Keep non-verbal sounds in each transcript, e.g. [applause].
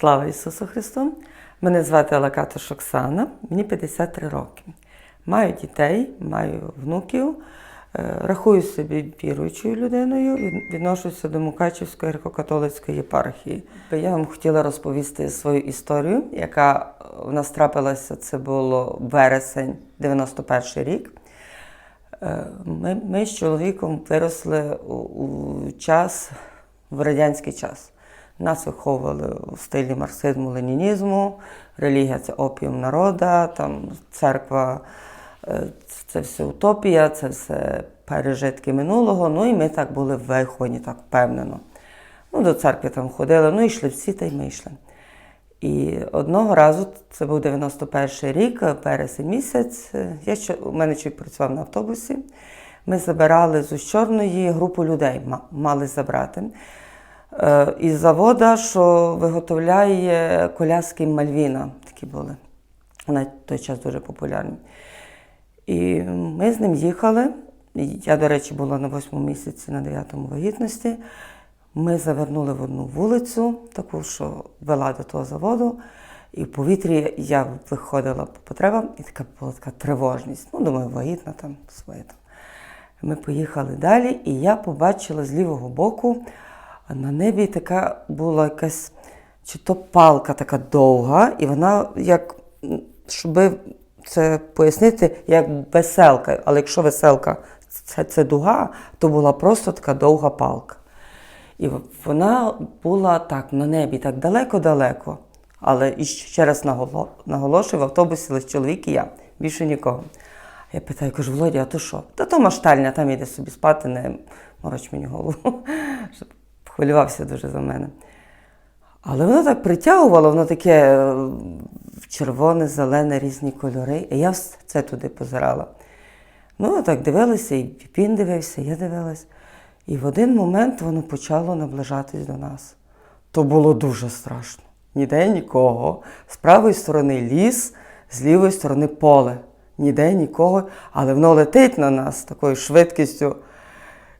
Слава Ісусу Христу! Мене звати Алакатош Оксана, мені 53 роки. Маю дітей, маю внуків, е, рахую себе віруючою людиною, від- відношуся до Мукачівської греко-католицької єпархії. Я вам хотіла розповісти свою історію, яка в нас трапилася, це було вересень 91 рік. Е, Ми, ми з чоловіком виросли у, у час, в радянський час. Нас виховували у стилі марксизму, ленінізму, релігія це опіум народа, там церква е, це все утопія, це все пережитки минулого. Ну і ми так були виховані, так впевнено. Ну, до церкви там ходили, ну йшли всі, та й ми йшли. І одного разу, це був 91 рік, вересень місяць. Я ще, у мене чоловік працював на автобусі. Ми забирали з Чорної групу людей, мали забрати. Е, із завода, що виготовляє коляски Мальвіна, такі були. На той час дуже популярні. І ми з ним їхали. Я, до речі, була на восьмому місяці, на дев'ятому вагітності. Ми завернули в одну вулицю, таку, що вела до того заводу. І в повітрі я виходила по потребам, і така була така тривожність. Ну, думаю, вагітна там своє. Ми поїхали далі, і я побачила з лівого боку а на небі така була якась чи то палка така довга, і вона як, щоб це пояснити, як веселка. Але якщо веселка це, це дуга, то була просто така довга палка. І вона була так на небі, так далеко-далеко. Але і ще раз наголошую, в автобусі лише чоловік і я, більше нікого. Я питаю, кажу, Володя, а то що? Та то маштальня, там іде собі спати, не мороч мені голову. [laughs] Хвилювався дуже за мене. Але воно так притягувало, воно таке е, червоне, зелене, різні кольори. І я це туди позирала. Ну, так дивилися, і він дивився, я дивилась. І в один момент воно почало наближатись до нас. То було дуже страшно. Ніде нікого. З правої сторони ліс, з лівої сторони поле. Ніде нікого, але воно летить на нас такою швидкістю.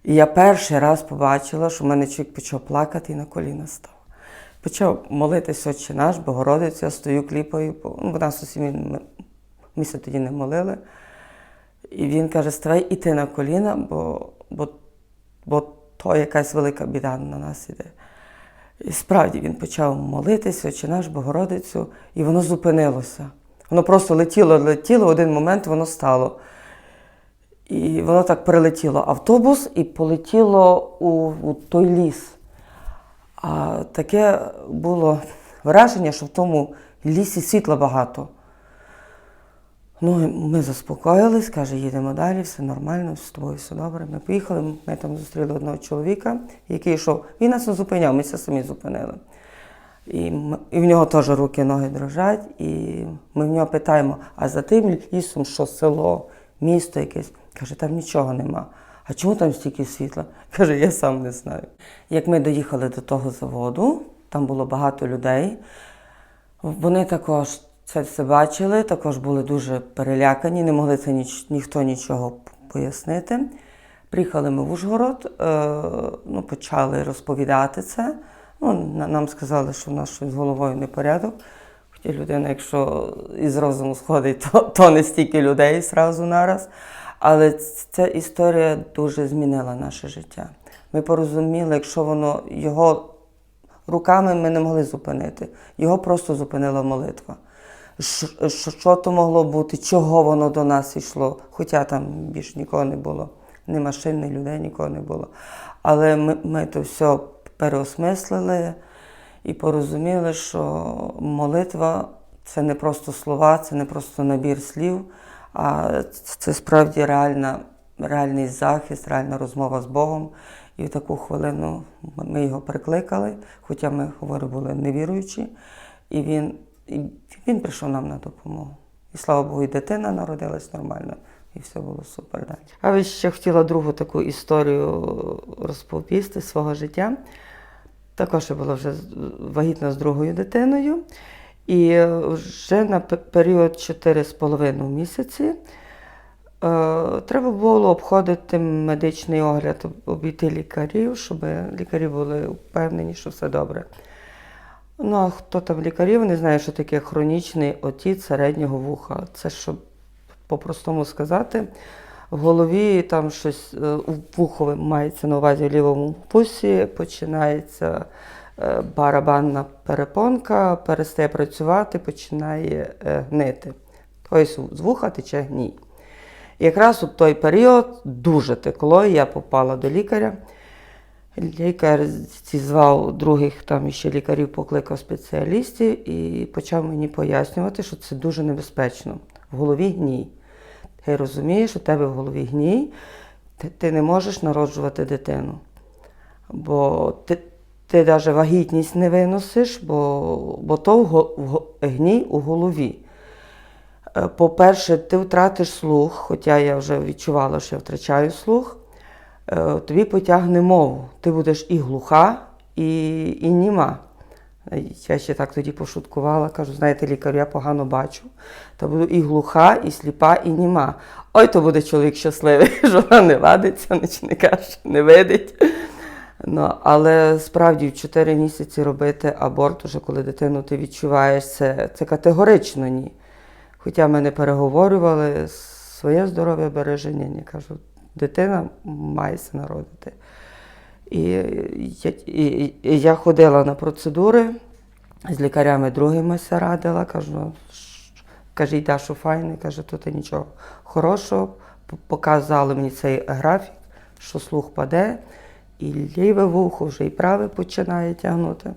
І я перший раз побачила, що в мене чоловік почав плакати і на коліна став. Почав молитися Отче наш, Богородицю, я стою кліпаю, бо ну, бо нас усі ся тоді не молили. І він каже: ставай іти на коліна, бо, бо, бо то якась велика біда на нас іде. І справді він почав молитися, Отче наш, Богородицю, і воно зупинилося. Воно просто летіло, летіло, в один момент воно стало. І воно так прилетіло автобус і полетіло у, у той ліс. А таке було враження, що в тому лісі світла багато. Ну, ми заспокоїлись, каже, їдемо далі, все нормально, з тобою все добре. Ми поїхали, ми там зустріли одного чоловіка, який йшов. Він нас не зупиняв, ми все самі зупинили. І, м- і в нього теж руки, ноги дрожать. І ми в нього питаємо: а за тим лісом, що село, місто якесь? Каже, там нічого нема. А чому там стільки світла? [laughs] Каже, я сам не знаю. Як ми доїхали до того заводу, там було багато людей. Вони також це все бачили, також були дуже перелякані, не могли це ніч, ніхто нічого пояснити. Приїхали ми в Ужгород, е, ну, почали розповідати це. Ну, нам сказали, що в нас щось з головою непорядок. Хоча людина, якщо із розуму сходить, то, то не стільки людей зразу нараз. Але ця історія дуже змінила наше життя. Ми порозуміли, якщо воно його руками ми не могли зупинити. Його просто зупинила молитва. Що, що, то могло бути, чого воно до нас йшло? Хоча там більш нікого не було, ні машин, ні людей, нікого не було. Але ми, ми то все переосмислили і порозуміли, що молитва це не просто слова, це не просто набір слів, а це справді реальна, реальний захист, реальна розмова з Богом. І в таку хвилину ми його прикликали, хоча ми, говорю, були невіруючі, і він, і він прийшов нам на допомогу. І слава Богу, і дитина народилась нормально, і все було супер далі. А ви ще хотіла другу таку історію розповісти свого життя. Також я була вже вагітна з другою дитиною. І е, вже на період 4,5 місяці е, треба було обходити медичний огляд, обійти лікарів, щоб лікарі були впевнені, що все добре. Ну, а хто там лікарі, вони знають, що таке хронічний отіт середнього вуха. Це щоб по-простому сказати, в голові там щось е, вухове мається на увазі в лівому вусі, починається е, барабанна перепонка, перестає працювати, починає е, гнити. Тобто з вуха тече гній. Якраз у той період дуже текло, я попала до лікаря. Лікар зізвав других там ще лікарів, покликав спеціалістів і почав мені пояснювати, що це дуже небезпечно. В голові гній. Ти розумієш, у тебе в голові гній, ти, ти не можеш народжувати дитину. Бо ти, ти навіть вагітність не виносиш, бо, бо то в в гній у голові. Е, По-перше, ти втратиш слух, хоча я вже відчувала, що я втрачаю слух, е, тобі потягне мову. Ти будеш і глуха, і, і німа. Я ще так тоді пошуткувала, кажу, знаєте, лікарю, я погано бачу. Та буду і глуха, і сліпа, і німа. Ой, то буде чоловік щасливий, [laughs] що вона не ладиться, ніч не каже, не видить. Ну, але справді в 4 місяці робити аборт, уже коли дитину ти відчуваєш, це, це категорично ні. Хоча ми не переговорювали, своє здоров'я береже, ні. Кажу, дитина має народити. І я, і, і я ходила на процедури, з лікарями другими радила, кажу, «Ш- каже, йда, що файне, каже, тут нічого хорошого. Показали мені цей графік, що слух паде, і ліве вухо вже і праве починає тягнути.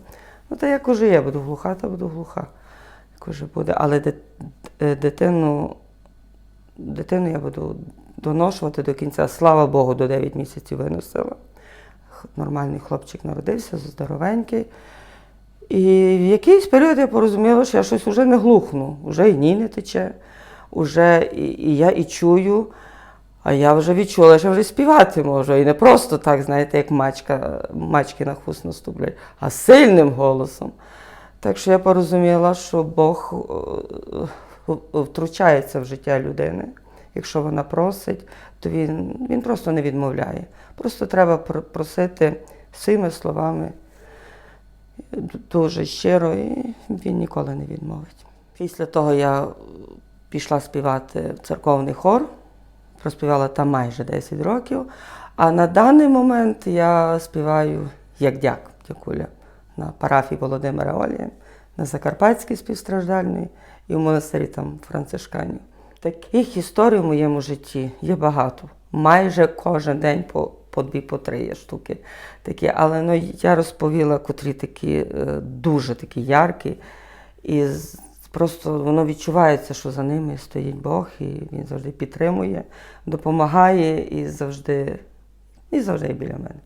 Ну, та як уже є, буду глуха, то буду глуха. Як буде. Але дитину, дитину я буду доношувати до кінця. Слава Богу, до 9 місяців виносила. Нормальний хлопчик народився, здоровенький. І в якийсь період я порозуміла, що я щось вже не глухну, вже і ні не тече, уже і, і я і чую, а я вже відчула, що я вже співати можу. І не просто так, знаєте, як мачка, мачки на хвост наступлять, а сильним голосом. Так що я порозуміла, що Бог е, е, втручається в життя людини. Якщо вона просить, то він, він просто не відмовляє. Просто треба просити своїми словами дуже щиро, і він ніколи не відмовить. Після того я пішла співати в церковний хор, проспівала там майже 10 років. А на даний момент я співаю як дяк дякуля на парафії Володимира Олія, на Закарпатській співстраждальній і в монастирі там францишканів. Таких історій в моєму житті є багато. Майже кожен день по, по дві, по три є штуки такі. Але ну, я розповіла, котрі такі е, дуже такі яркі. І просто воно відчувається, що за ними стоїть Бог, і він завжди підтримує, допомагає і завжди, і завжди біля мене.